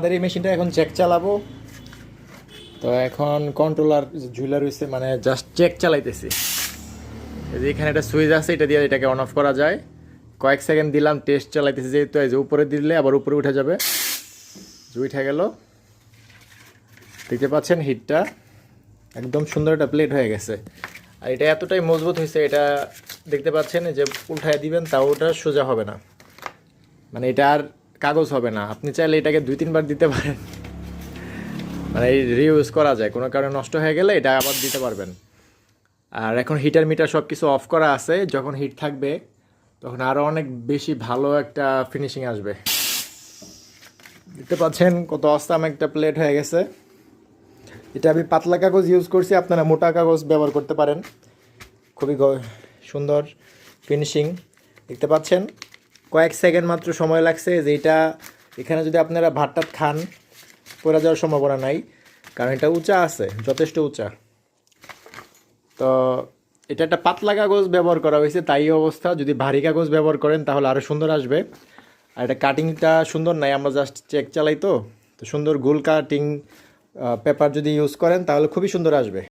আমাদের এই মেশিনটা এখন চেক চালাবো। তো এখন কন্ট্রোলার ঝুলা রয়েছে মানে জাস্ট চেক চালাইতেছি। যে এখানে একটা সুইচ আছে, এটা দিয়ে এটাকে অন অফ করা যায়। কয়েক সেকেন্ড দিলাম টেস্ট চালাইতেছি, যেহেতু এই যে উপরে দিলে আবার উপরে উঠে যাবে। উঠে গেল। দেখতে পাচ্ছেন হিটটা একদম সুন্দর একটা প্লেট হয়ে গেছে। আর এটা এতটাই মজবুত হয়েছে, এটা দেখতে পাচ্ছেন যে উল্টায় দিবেন, তাও ওটা সোজা হবে না। মানে এটা আর কাগজ হবে না। আপনি চাইলে এটাকে দুই, তিনবার দিতে পারেন। মানে রিউজ করা যায়। কোনো কারণে নষ্ট হয়ে গেলে এটা আবার দিতে পারবেন। আর এখন হিটার মিটার সব কিছু অফ করা আছে। যখন হিট থাকবে, তখন আরও অনেক বেশি ভালো একটা ফিনিশিং আসবে। দেখতে পাচ্ছেন কত অস্তাম একটা প্লেট হয়ে গেছে। এটা আমি পাতলা কাগজ ইউজ করছি। আপনারা মোটা কাগজ ব্যবহার করতে পারেন। খুবই সুন্দর ফিনিশিং দেখতে পাচ্ছেন? কয়েক সেকেন্ড মাত্র সময় লাগছে যে এটা, এখানে যদি আপনারা ভাতটা খান, পড়ে যাওয়ার সম্ভাবনা নাই, কারণ এটা উঁচা আছে, যথেষ্ট উঁচা। তো এটা একটা পাতলা কাগজ ব্যবহার করা হয়েছে, তাই অবস্থা। যদি ভারী কাগজ ব্যবহার করেন, তাহলে আরও সুন্দর আসবে। আর এটা কাটিংটা সুন্দর নাই, আমরা জাস্ট চেক চালাই তো। তো সুন্দর গোল কাটিং পেপার যদি ইউজ করেন, তাহলে খুবই সুন্দর আসবে।